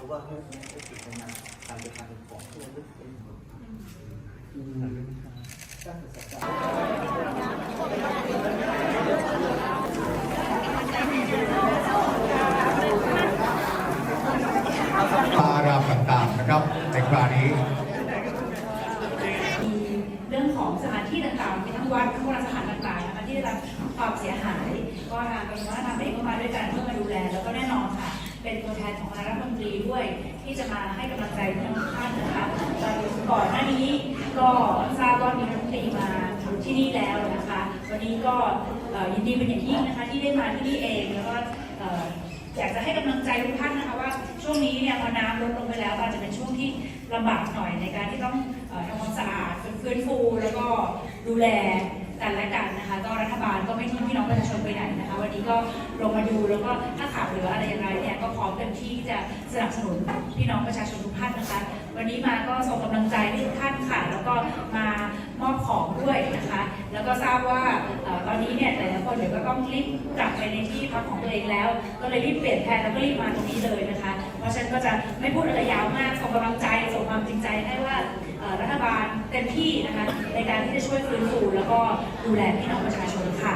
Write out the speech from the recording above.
ราะว่าให้ให้ติดทำงาการเดินทางเป็นของที่ระลึกเป็นของตั้งแต่สัปดาห์อารามต่างๆนะครับในคราวนี้มีเรื่องของสถานที่ต่างๆมีทั้งวัดทั้งโบราณสถานต่างๆนะคะที่ได้รับความเสียหาย ก็ทางกรมวัฒนธรรมเองก็มาด้วยกันเพื่อมาดูแลแล้ว เป็นตัวแทนของคณะรัฐมนตรีด้วยที่จะมาให้กำลังใจทุกท่านนะคะก่อนหน้านี้ก็ทราบว่ามีรัฐมนตรีมาที่นี่แล้วนะคะ วันนี้ก็ยินดีเป็นอย่างยิ่งนะคะที่ได้มาที่นี่เองแล้วก็อยากจะให้กำลังใจทุกท่านนะคะว่าช่วงนี้เนี่ยพอน้ำลดลงไปแล้วก็อาจจะเป็นช่วงที่ลำบากหน่อยในการที่ต้องทำความสะอาดฟื้นฟูแล้วก็ดูแลกันและกันนะคะ ก็รัฐบาลก็ไม่ทิ้งพี่น้องประชาชนไปไหนนะคะ วันนี้ก็ลงมาดูแล้วก็ถ้าขาดเหลืออะไรอย่างไร มเต็มที่ที่จะสนับสนุนพี่น้องประชาชนทุกท่านนะคะ วันนี้มาก็ส่งกำลังใจให้ทุกท่านค่ะ แล้วก็มามอบของด้วยนะคะ แล้วก็ทราบว่าตอนนี้เนี่ยแต่ละคนเดี๋ยวก็ต้องรีบกลับไปในที่พักของตัวเองแล้ว ก็เลยรีบเปลี่ยนแผนแล้วก็รีบมาตรงนี้เลยนะคะ เพราะฉะนันก็จะไม่พูดอะไรยาวมากส่งกำลังใจส่งความจริงใจให้ว่ารัฐบาลเต็มที่นะคะในการที่จะช่วยฟื้นฟูแล้วก็ดูแลพี่น้องประชาชนค่ะ